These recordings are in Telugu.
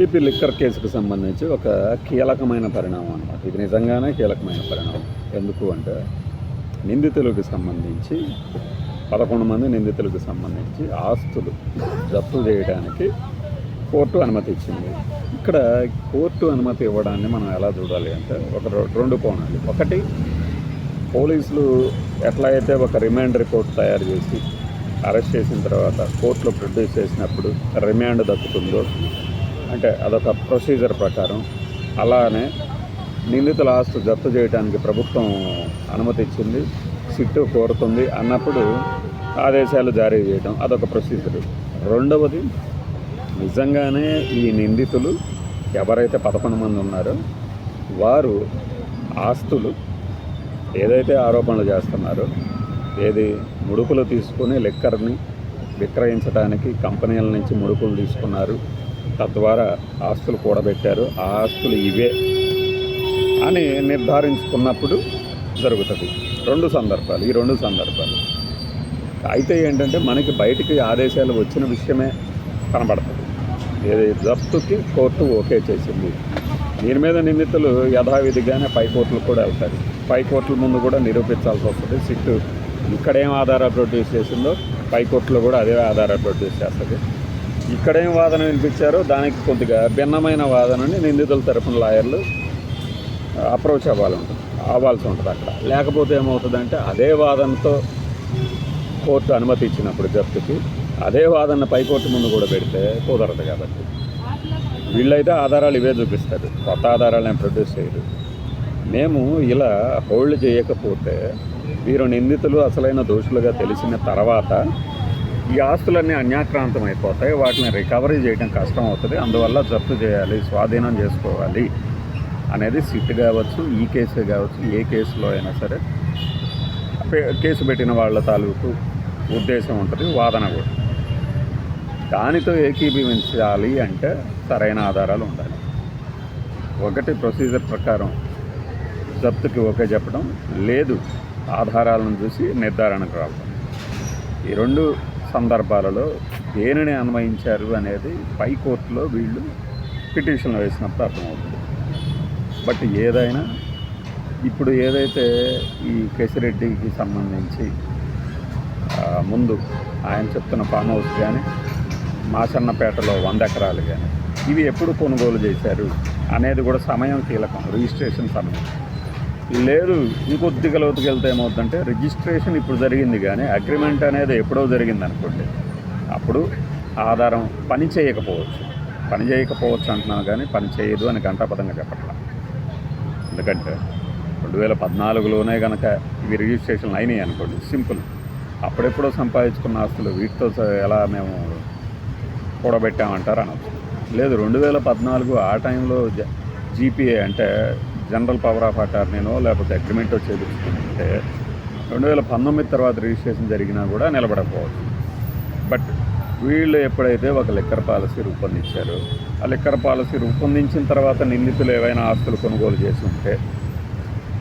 ఏపీ లిక్కర్ కేసుకు సంబంధించి ఒక కీలకమైన పరిణామం అన్నమాట. ఇది నిజంగానే కీలకమైన పరిణామం. ఎందుకు అంటే నిందితులకు సంబంధించి పదకొండు మంది నిందితులకు సంబంధించి ఆస్తులు జప్తు చేయడానికి కోర్టు అనుమతి ఇచ్చింది. ఇక్కడ కోర్టు అనుమతి ఇవ్వడాన్ని మనం ఎలా చూడాలి అంటే ఒక రెండు కోణాలు. ఒకటి పోలీసులు ఎట్లా అయితే ఒక రిమాండ్ రిపోర్ట్ తయారు చేసి అరెస్ట్ చేసిన తర్వాత కోర్టులో ప్రొడ్యూస్ చేసినప్పుడు రిమాండ్ దక్కుతుందో అంటే అదొక ప్రొసీజర్ ప్రకారం అలానే నిందితుల ఆస్తు జప్తు చేయడానికి ప్రభుత్వం అనుమతి ఇచ్చింది సిట్టు కోరుతుంది అన్నప్పుడు ఆదేశాలు జారీ చేయడం అదొక ప్రొసీజర్ రెండవది నిజంగానే ఈ నిందితులు ఎవరైతే పదకొండు మంది ఉన్నారో వారు ఆస్తులు ఏదైతే ఆరోపణలు చేస్తున్నారో ఏది ముడుపులు తీసుకుని లిక్కర్ని విక్రయించడానికి కంపెనీల నుంచి ముడుపులు తీసుకున్నారు తద్వారా ఆస్తులు కూడబెట్టారు. ఆ ఆస్తులు ఇవే అని నిర్ధారించుకున్నప్పుడు జరుగుతుంది. రెండు సందర్భాలు ఈ రెండు సందర్భాలు. అయితే ఏంటంటే మనకి బయటికి ఆదేశాలు వచ్చిన విషయమే కనబడుతుంది. ఏది జప్తుకి కోర్టు ఓకే చేసింది. దీని మీద నిందితులు యథావిధిగానే పై కోర్టులు కూడా వెళ్తారు. పై కోర్టుల ముందు కూడా నిరూపించాల్సి వస్తుంది. సిట్టు ఇక్కడేం ఆధారాలు ప్రొడ్యూస్ చేసిందో పై కోర్టులో కూడా అదే ఆధారాలు ప్రొడ్యూస్ చేస్తుంది. ఇక్కడేం వాదన వినిపించారో దానికి కొద్దిగా భిన్నమైన వాదనని నిందితుల తరపున లాయర్లు అప్రోచ్ అవ్వాలి ఉంటుంది అవ్వాల్సి ఉంటుంది అక్కడ. లేకపోతే ఏమవుతుందంటే అదే వాదనతో కోర్టు అనుమతి ఇచ్చినప్పుడు జప్తుకి అదే వాదన పైకోర్టు ముందు కూడా పెడితే కుదరదు కాబట్టి. వీళ్ళైతే ఆధారాలు ఇవే చూపిస్తారు. కొత్త ఆధారాలు ఏం ప్రొడ్యూస్ చేయరు. మేము ఇలా హోల్డ్ చేయకపోతే వీరు నిందితులు అసలైన దోషులుగా తెలిసిన తర్వాత ఈ ఆస్తులన్నీ అన్యాక్రాంతం అయిపోతాయి. వాటిని రికవరీ చేయడం కష్టం అవుతుంది అందువల్ల జప్తు చేయాలి స్వాధీనం చేసుకోవాలి అనేది సిట్ కావచ్చు ఈ కేసు కావచ్చు ఏ కేసులో అయినా సరే. పే- కేసు పెట్టిన వాళ్ళ తాలూకు ఉద్దేశం ఉంటుంది వాదన కూడా. దానితో ఏకీభవించాలి అంటే సరైన ఆధారాలు ఉండాలి. ఒకటి ప్రొసీజర్ ప్రకారం జప్తుకి ఓకే చెప్పడం లేదు ఆధారాలను చూసి నిర్ధారణకు రావడం. ఈ రెండు సందర్భాలలో దేనిని అన్వయించారు అనేది పై కోర్టులో వీళ్ళు పిటిషన్లు వేసినప్పుడు అర్థమవుతుంది. బట్ ఏదైనా ఇప్పుడు ఏదైతే ఈ కేసిరెడ్డికి సంబంధించి ముందు ఆయన చెప్తున్న ఫామ్ హౌస్ కానీ మాచన్నపేటలో వంద ఎకరాలు కానీ ఇవి ఎప్పుడు కొనుగోలు చేశారు అనేది కూడా సమయం కీలకం. రిజిస్ట్రేషన్ సమయం. లేదు ఇంకొద్దిగా లోతుకి వెళ్తే ఏమవుతుందంటే రిజిస్ట్రేషన్ ఇప్పుడు జరిగింది కానీ అగ్రిమెంట్ అనేది ఎప్పుడో జరిగింది అనుకోండి. అప్పుడు ఆధారం పని చేయకపోవచ్చు. పని చేయకపోవచ్చు అంటున్నాను కానీ పని చేయదు అని గంటాపదంగా చెప్పట్లా. ఎందుకంటే రెండు వేల పద్నాలుగులోనే కనుక ఇవి రిజిస్ట్రేషన్లు అయినాయి అనుకోండి సింపుల్. అప్పుడెప్పుడో సంపాదించుకున్న ఆస్తులు వీటితో ఎలా మేము కూడబెట్టామంటారు అనొచ్చు. లేదు రెండు వేల పద్నాలుగు ఆ టైంలో జ జీపీఏ అంటే జనరల్ పవర్ ఆఫ్ అటార్నీనో లేకపోతే అగ్రిమెంటో చేపించుకుంటే రెండు వేల పంతొమ్మిది తర్వాత రిజిస్ట్రేషన్ జరిగినా కూడా నిలబడకపోవచ్చు. బట్ వీళ్ళు ఎప్పుడైతే ఒక లిక్కర్ పాలసీ రూపొందించారో ఆ లిక్కర్ పాలసీ రూపొందించిన తర్వాత నిందితులు ఏవైనా ఆస్తులు కొనుగోలు చేసి ఉంటే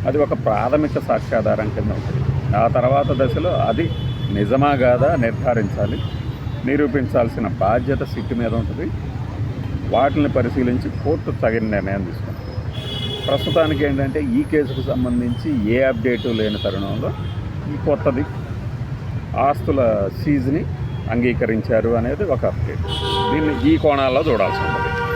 అది ఒక ప్రాథమిక సాక్ష్యాధారం కింద ఉంటుంది. ఆ తర్వాత దశలో అది నిజమా కాదా నిర్ధారించాలి. నిరూపించాల్సిన బాధ్యత సిట్టు మీద ఉంటుంది. వాటిని పరిశీలించి కోర్టు తగిన నిర్ణయం తీసుకుంటుంది. ప్రస్తుతానికి ఏంటంటే ఈ కేసుకు సంబంధించి ఏ అప్డేటు లేని తరుణంలో ఈ కొత్తది ఆస్తుల సీజ్ని అంగీకరించారు అనేది ఒక అప్డేట్. దీన్ని ఈ కోణాల్లో చూడాల్సి ఉంటుంది.